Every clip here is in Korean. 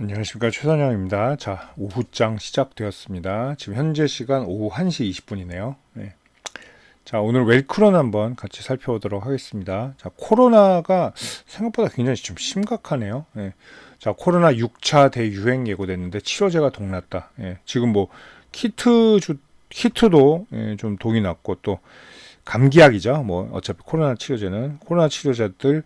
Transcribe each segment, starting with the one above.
안녕하십니까 최선영입니다. 자 오후장 시작되었습니다. 지금 현재 시간 오후 1시 20분이네요. 네. 자 오늘 웰크론 한번 같이 살펴보도록 하겠습니다. 자 코로나가 생각보다 굉장히 좀 심각하네요. 네. 자 코로나 6차 대유행 예고됐는데 치료제가 동났다. 예, 지금 뭐 키트 주 키트도 예, 좀 동이 났고 또 감기약이죠. 뭐 어차피 코로나 치료제는 코로나 치료제들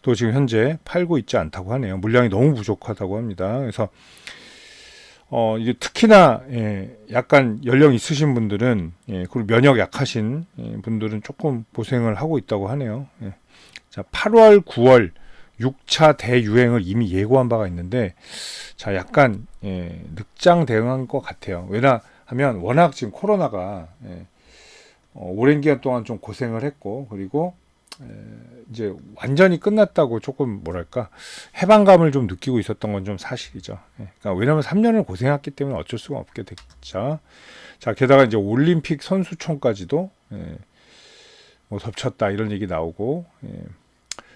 또 지금 현재 팔고 있지 않다고 하네요. 물량이 너무 부족하다고 합니다. 그래서 어 이제 특히나 예, 약간 연령 있으신 분들은 예, 그리고 면역 약하신 예, 분들은 조금 고생을 하고 있다고 하네요. 예. 자, 8월, 9월 6차 대유행을 이미 예고한 바가 있는데 자, 약간 예, 늑장 대응한 것 같아요. 왜냐 하면 워낙 지금 코로나가 예, 어, 오랜 기간 동안 좀 고생을 했고 그리고 에, 이제 완전히 끝났다고 조금 뭐랄까 해방감을 좀 느끼고 있었던 건 좀 사실이죠. 예, 그러니까 왜냐하면 3년을 고생했기 때문에 어쩔 수가 없게 됐죠. 자 게다가 이제 올림픽 선수촌까지도 예, 뭐 덮쳤다 이런 얘기 나오고 예,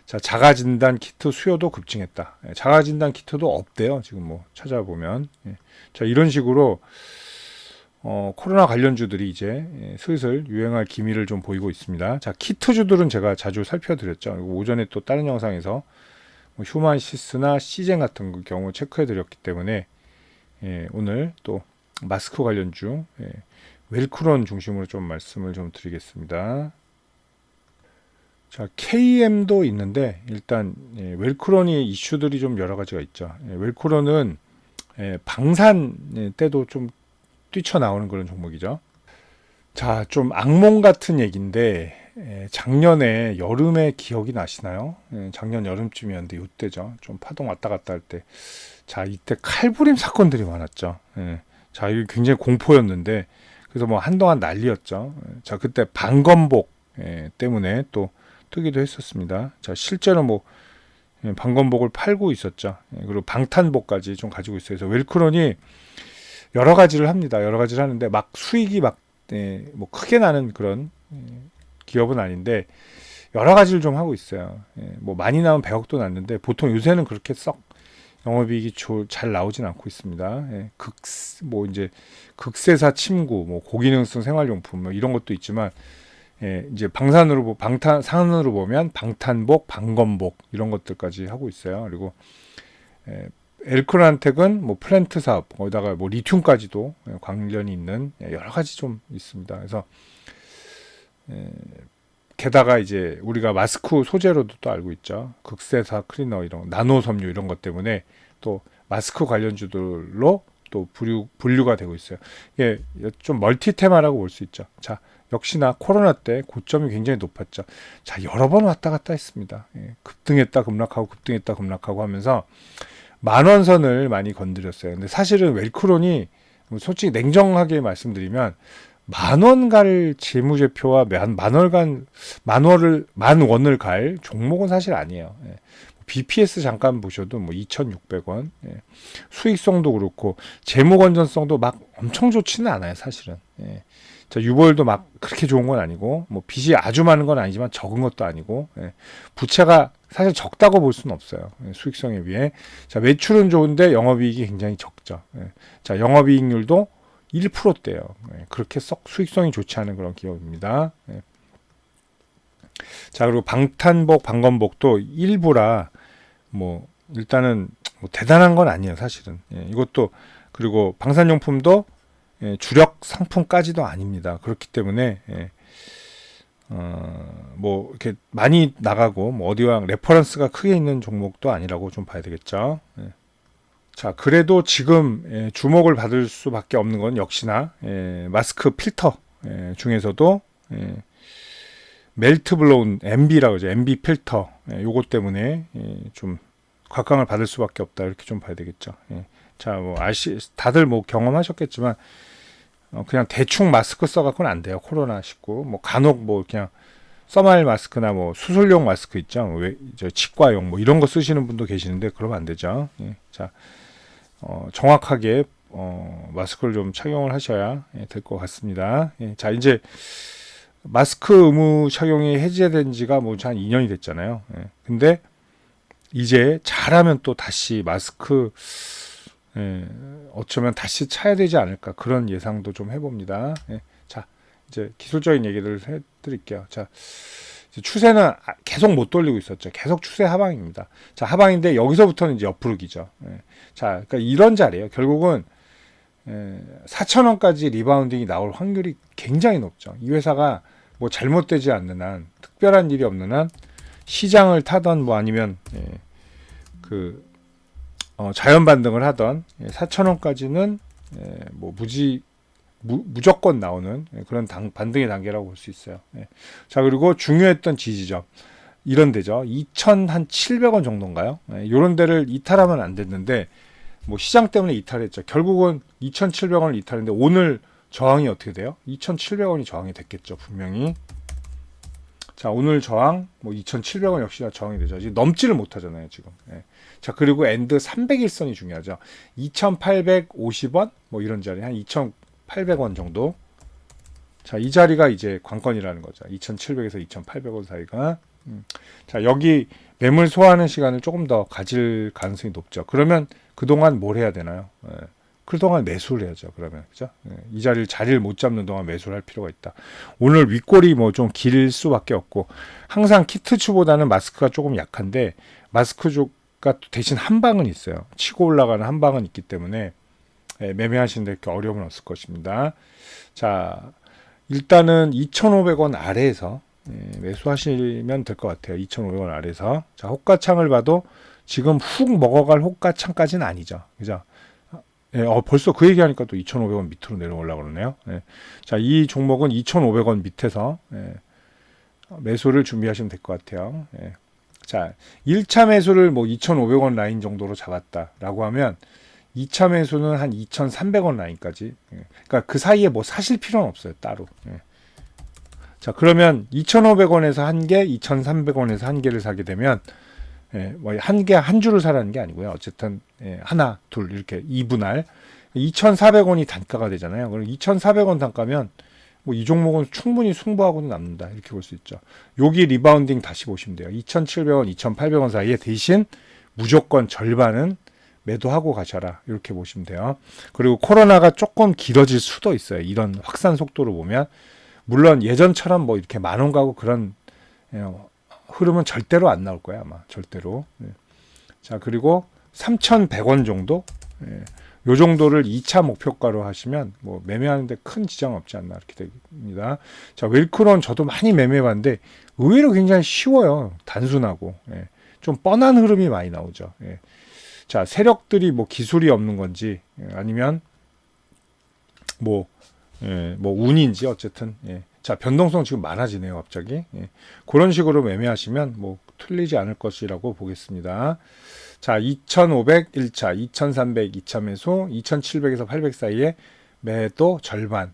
자 자가 진단 키트 수요도 급증했다. 예, 자가 진단 키트도 없대요. 지금 뭐 찾아보면 예, 자 이런 식으로 어, 코로나 관련주들이 이제 예, 슬슬 유행할 기미를 좀 보이고 있습니다. 자, 키트주들은 제가 자주 살펴드렸죠. 오전에 또 다른 영상에서 뭐 휴만시스나 시젠 같은 그 경우 체크해드렸기 때문에 예, 오늘 또 마스크 관련주 예, 웰크론 중심으로 좀 말씀을 좀 드리겠습니다. 자, KM도 있는데 일단 예, 웰크론이 이슈들이 좀 여러 가지가 있죠. 예, 웰크론은 예, 방산 예, 때도 좀 뛰쳐나오는 그런 종목이죠. 자, 좀 악몽 같은 얘기인데 에, 작년에 여름에 기억이 나시나요? 에, 작년 여름쯤이었는데 이때죠. 좀 파동 왔다 갔다 할 때. 자, 이때 칼부림 사건들이 많았죠. 에, 자, 이게 굉장히 공포였는데 그래서 뭐 한동안 난리였죠. 에, 자, 그때 방검복 에, 때문에 또 뜨기도 했었습니다. 자, 실제로 뭐 예, 방검복을 팔고 있었죠. 예, 그리고 방탄복까지 좀 가지고 있어요. 그래서 웰크론이 여러 가지를 합니다. 여러 가지를 하는데 막 수익이 막뭐 예, 크게 나는 그런 예, 기업은 아닌데 여러 가지를 좀 하고 있어요. 예, 뭐 많이 나면 100억도 났는데 보통 요새는 그렇게 썩 영업이익이 잘 나오진 않고 있습니다. 예, 극, 뭐 이제 극세사 침구, 뭐 고기능성 생활용품 뭐 이런 것도 있지만 예, 이제 방산으로 방탄 상으로 보면 방탄복, 방검복 이런 것들까지 하고 있어요. 그리고 예, 엘크란텍은 뭐 플랜트 사업 거기다가 뭐 리튬까지도 관련이 있는 여러 가지 좀 있습니다. 그래서 에, 게다가 이제 우리가 마스크 소재로도 또 알고 있죠. 극세사 클리너 이런 나노 섬유 이런 것 때문에 또 마스크 관련주들로 또 분류, 분류가 되고 있어요. 이게 좀 멀티 테마라고 볼 수 있죠. 자, 역시나 코로나 때 고점이 굉장히 높았죠. 자, 여러 번 왔다 갔다 했습니다. 예, 급등했다 급락하고 급등했다 급락하고 하면서 만원선을 많이 건드렸어요. 근데 사실은 웰크론이 솔직히 냉정하게 말씀드리면 만원 갈 재무제표와 만, 만월 간, 만월을, 만원을 갈 종목은 사실 아니에요. 예. BPS 잠깐 보셔도 뭐 2,600원. 예. 수익성도 그렇고, 재무 건전성도 막 엄청 좋지는 않아요, 사실은. 예. 자, 유보율도 막 그렇게 좋은 건 아니고, 뭐 빚이 아주 많은 건 아니지만 적은 것도 아니고, 예. 부채가 사실 적다고 볼 수는 없어요. 예, 수익성에 비해. 자, 매출은 좋은데 영업이익이 굉장히 적죠. 예. 자, 영업이익률도 1%대요. 예, 그렇게 썩 수익성이 좋지 않은 그런 기업입니다. 자, 그리고 방탄복, 방검복도 일부라 뭐 일단은 뭐 대단한 건 아니에요, 사실은. 이것도 그리고 방산용품도 주력 상품까지도 아닙니다. 그렇기 때문에 어, 뭐 이렇게 많이 나가고 뭐 어디와 레퍼런스가 크게 있는 종목도 아니라고 좀 봐야 되겠죠. 예. 자, 그래도 지금 예, 주목을 받을 수밖에 없는 건 역시나 예, 마스크 필터 예, 중에서도 예, 멜트 블로운 MB라고 하죠. MB 필터 예, 요것 때문에 예, 좀 곽강을 받을 수밖에 없다 이렇게 좀 봐야 되겠죠. 예. 자, 뭐 아시 다들 뭐 경험하셨겠지만 어, 그냥 대충 마스크 써갖고는 안 돼요. 코로나 19. 뭐 간혹 뭐 그냥 써마일 마스크나 뭐 수술용 마스크 있죠. 뭐 왜, 저 치과용 뭐 이런 거 쓰시는 분도 계시는데 그러면 안 되죠. 예. 자, 어, 정확하게 어, 마스크를 좀 착용을 하셔야 예, 될것 같습니다. 예. 자, 이제 마스크 의무 착용이 해제된 지가 뭐 한 2년이 됐잖아요. 예. 근데 이제 잘하면 또 다시 마스크 예, 어쩌면 다시 차야 되지 않을까 그런 예상도 좀 해봅니다. 예, 자 이제 기술적인 얘기를 해드릴게요. 자 추세는 아- 계속 못 돌리고 있었죠. 계속 추세 하방입니다. 자 하방인데 여기서부터는 이제 옆부르기죠. 예, 자 그러니까 이런 자리예요. 결국은 예, 4천 원까지 리바운딩이 나올 확률이 굉장히 높죠. 이 회사가 뭐 잘못되지 않는 한 특별한 일이 없는 한 시장을 타던 뭐 아니면 예, 그 어, 자연 반등을 하던 4천 원까지는 예, 뭐 무지 무, 무조건 나오는 예, 그런 당, 반등의 단계라고 볼 수 있어요. 예. 자 그리고 중요했던 지지점 이런 데죠. 2,700원 정도인가요? 예, 이런 데를 이탈하면 안 됐는데 뭐 시장 때문에 이탈했죠. 결국은 2,700원을 이탈했는데 오늘 저항이 어떻게 돼요? 2,700원이 저항이 됐겠죠. 분명히. 자 오늘 저항 뭐 2,700원 역시나 저항이 되죠. 지금 넘지를 못하잖아요 지금. 예. 자 그리고 엔드 300일선이 중요하죠. 2,850원 뭐 이런 자리 한 2,800원 정도. 자 이 자리가 이제 관건이라는 거죠. 2,700에서 2,800원 사이가. 음. 자 여기 매물 소화하는 시간을 조금 더 가질 가능성이 높죠. 그러면 그동안 뭘 해야 되나요? 예. 그동안 매수를 해야죠. 그러면 그죠? 예. 이 자리를 자리를 못 잡는 동안 매수를 할 필요가 있다. 오늘 윗골이 뭐 좀 길 수밖에 없고 항상 키트추보다는 마스크가 조금 약한데 마스크주가 대신 한 방은 있어요. 치고 올라가는 한 방은 있기 때문에 예, 매매하시는데 이렇게 어려움은 없을 것입니다. 자 일단은 2,500원 아래에서 예, 매수하시면 될 것 같아요. 2,500원 아래에서 자 호가창을 봐도 지금 훅 먹어갈 호가창까지는 아니죠. 그죠? 예, 어, 벌써 그 얘기하니까 또 2,500원 밑으로 내려오려고 그러네요. 예. 자, 이 종목은 2,500원 밑에서 예, 매수를 준비하시면 될 것 같아요. 예. 자, 1차 매수를 뭐 2,500원 라인 정도로 잡았다라고 하면 2차 매수는 한 2,300원 라인까지. 예. 그러니까 그 사이에 뭐 사실 필요는 없어요, 따로. 예. 자, 그러면 2,500원에서 한 개, 2,300원에서 한 개를 사게 되면 예, 뭐한 개 한 줄을 사라는 게 아니고요. 어쨌든 예, 하나, 둘 이렇게 2분할 2,400원이 단가가 되잖아요. 그럼 2,400원 단가면 뭐 이 종목은 충분히 승부하고는 남는다 이렇게 볼 수 있죠. 여기 리바운딩 다시 보시면 돼요. 2,700원, 2,800원 사이에 대신 무조건 절반은 매도하고 가셔라 이렇게 보시면 돼요. 그리고 코로나가 조금 길어질 수도 있어요. 이런 확산 속도로 보면 물론 예전처럼 뭐 이렇게 만원 가고 그런 예, 흐름은 절대로 안 나올 거야 아마 절대로. 예. 자 그리고 3,100원 정도. 예. 요 정도를 2차 목표가로 하시면 뭐 매매하는데 큰 지장 없지 않나 이렇게 됩니다. 자 웰크론 저도 많이 매매해봤는데 의외로 굉장히 쉬워요. 단순하고 예. 좀 뻔한 흐름이 많이 나오죠. 예. 자 세력들이 뭐 기술이 없는 건지 예, 아니면 뭐 예, 뭐 운인지 어쨌든 예. 자 변동성 지금 많아지네요 갑자기 예. 그런 식으로 매매하시면 뭐 틀리지 않을 것이라고 보겠습니다. 자 2,500 1차, 2,300 2차 매수, 2,700에서 800 사이에 매도 절반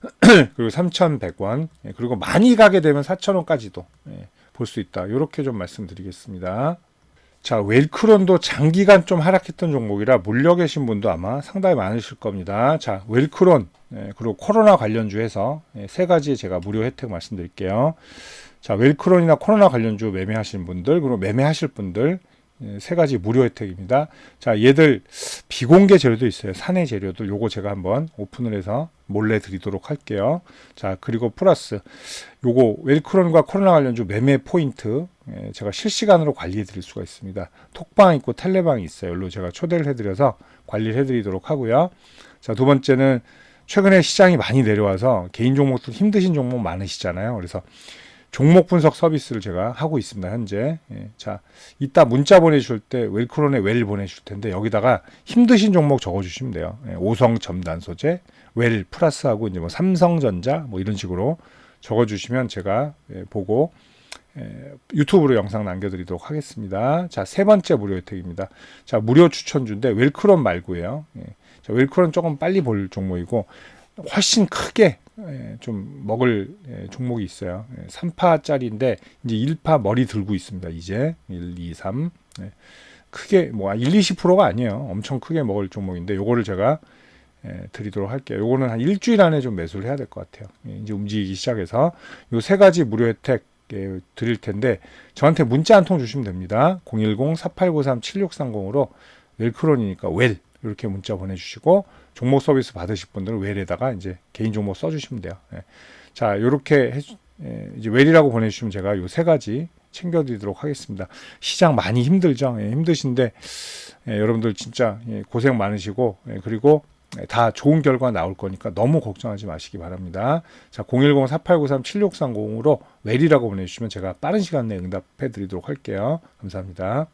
그리고 3,100원 예, 그리고 많이 가게 되면 4,000원까지도 예, 볼 수 있다. 이렇게 좀 말씀드리겠습니다. 자, 웰크론도 장기간 좀 하락했던 종목이라 물려 계신 분도 아마 상당히 많으실 겁니다. 자, 웰크론 예, 그리고 코로나 관련주에서 예, 세 가지 제가 무료 혜택 말씀드릴게요. 자, 웰크론이나 코로나 관련주 매매하시는 분들 그리고 매매하실 분들 예, 세 가지 무료 혜택입니다. 자, 얘들 비공개 재료도 있어요. 사내 재료들 요거 제가 한번 오픈을 해서 몰래 드리도록 할게요. 자, 그리고 플러스 요거 웰크론과 코로나 관련주 매매 포인트 예, 제가 실시간으로 관리해 드릴 수가 있습니다. 톡방 있고 텔레방이 있어요. 여기로 제가 초대를 해 드려서 관리를 해 드리도록 하고요. 자, 두 번째는 최근에 시장이 많이 내려와서 개인 종목도 힘드신 종목 많으시잖아요. 그래서 종목 분석 서비스를 제가 하고 있습니다. 현재. 예, 자, 이따 문자 보내주실 때 웰크론에 웰 보내주실 텐데 여기다가 힘드신 종목 적어주시면 돼요. 예, 오성 첨단 소재, 웰 플러스하고 이제 뭐 삼성전자 뭐 이런 식으로 적어주시면 제가 예, 보고 예, 유튜브로 영상 남겨드리도록 하겠습니다. 자, 세 번째 무료 혜택입니다. 자, 무료 추천주인데 웰크론 말고요. 예, 자, 웰크론 조금 빨리 볼 종목이고 훨씬 크게 예, 좀 먹을 예, 종목이 있어요. 예, 3파짜리인데 이제 1파 머리 들고 있습니다. 이제 1, 2, 3. 예, 크게 뭐 1, 20%가 아니에요. 엄청 크게 먹을 종목인데 요거를 제가 예, 드리도록 할게요. 요거는 한 일주일 안에 좀 매수를 해야 될 것 같아요. 예, 이제 움직이기 시작해서 요 세 가지 무료 혜택 예, 드릴 텐데 저한테 문자 한 통 주시면 됩니다. 010-4893-7630으로 웰크론이니까 웰 이렇게 문자 보내주시고 종목 서비스 받으실 분들은 웰에다가 이제 개인 종목 써주시면 돼요. 예. 자, 이렇게 해, 예, 이제 웰이라고 보내주시면 제가 요 세 가지 챙겨드리도록 하겠습니다. 시장 많이 힘들죠. 예, 힘드신데 예, 여러분들 진짜 예, 고생 많으시고 예, 그리고 예, 다 좋은 결과 나올 거니까 너무 걱정하지 마시기 바랍니다. 자, 010-4893-7630으로 웰이라고 보내주시면 제가 빠른 시간 내에 응답해 드리도록 할게요. 감사합니다.